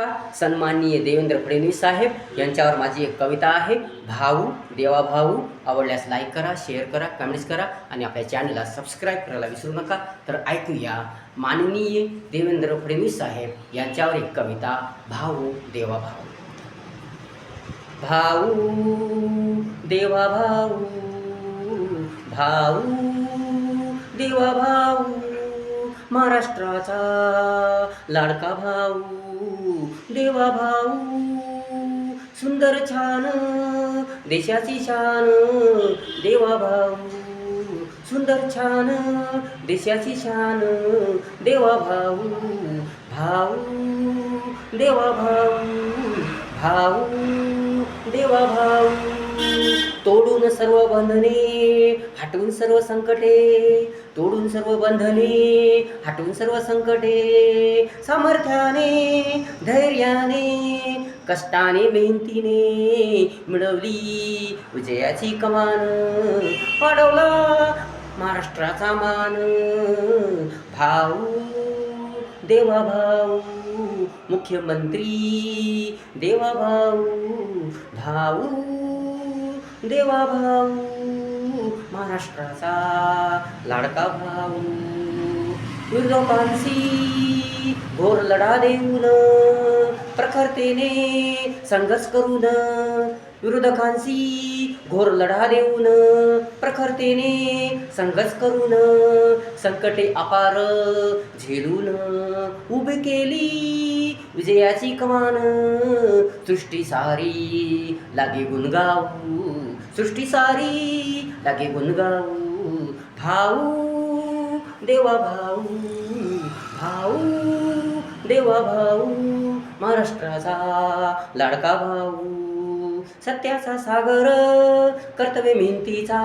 नमस्कार सन्माननीय देवेंद्र फडणवीस साहेब यांच्यावर माझी एक कविता आहे. भाऊ देवा भाऊ आवडल्यास लाईक करा शेअर करा कमेंट्स करा आणि आपल्या चॅनलला सबस्क्राईब करायला विसरू नका. तर ऐकूया माननीय देवेंद्र फडणवीस साहेब यांच्यावर एक कविता भाऊ देवा भाऊ. भाऊ देवा भाऊ भाऊ देवा भाऊ महाराष्ट्राचा लाडका भाऊ देवा भाऊ सुंदर छान देशाची शान देवा भाऊ सुंदर छान देशाची शान देवा भाऊ भाऊ देवा भाऊ भाऊ देवा भाऊ. तोडून सर्व बंधने हटवून सर्व संकटे तोडून सर्व बंधने हटून सर्व संकटे सामर्थ्याने धैर्याने कष्टाने मेहनतीने मिळवली विजयाची कमान वाढवला महाराष्ट्राचा मान. भाऊ देवा भाऊ मुख्यमंत्री देवा भाऊ भाऊ देवा भाऊ. महाराष्ट्राचा लाडका भाऊ. विरोधकांशी घोर लढा देऊन प्रखरतेने संघर्ष करून विरोधकांशी घोर लढा देऊन प्रखरतेने संघर्ष करून संकटे अपार झेलून उभे केली. विजयाची कमान सृष्टी सारी लागे गुणगाऊ. सृष्टी सारी लागे गुणगाऊ भाऊ देवा भाऊ भाऊ देवा भाऊ महाराष्ट्राचा लाडका भाऊ सत्याचा सागर कर्तव्य मेहनतीचा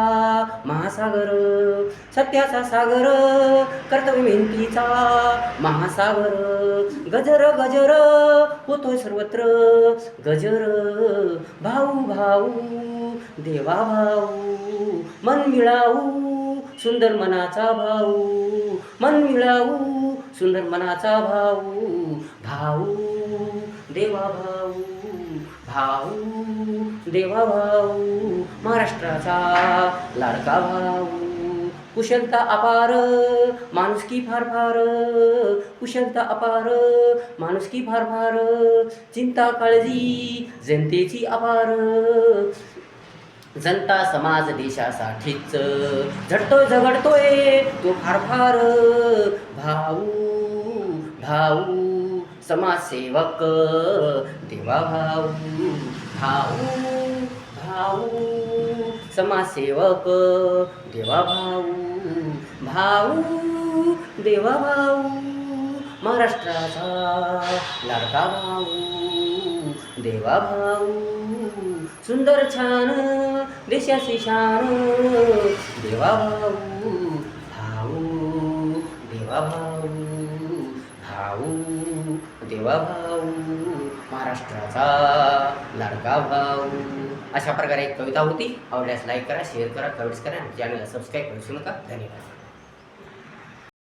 महासागर. सत्याचा सागर कर्तव्य मेहनतीचा महासागर. गजर गजर होतोय सर्वत्र. गजर भाऊ भाऊ देवा भाऊ. मन मिळाऊ सुंदर मनाचा भाऊ. मन मिळाऊ सुंदर मनाचा भाऊ. भाऊ देवा भाऊ. भाऊ देवा भाऊ महाराष्ट्राचा लाडका भाऊ. कुशलता अपार माणुसकी फार फार. कुशलता अपार माणुसकी फार फार. चिंता काळजी जनतेची अपार. जनता समाज देशासाठीच झटतोय झगडतोय तो फार फार. भाऊ भाऊ. समाजसेवक देवा भाऊ भाऊ भाऊ. समाजसेवक देवा भाऊ भाऊ देवा भाऊ. महाराष्ट्राचा लाडका भाऊ देवा भाऊ. सुंदर छान देशाची शान देवा भाऊ भाऊ देवा भाऊ भाऊ. देवा भाऊ महाराष्ट्राचा लाडका भाऊ. अशा प्रकारे एक कविता होती. आवडल्यास लाईक करा शेअर करा कमेंट्स करा आणि चॅनलला सबस्क्राईब करू नका. धन्यवाद.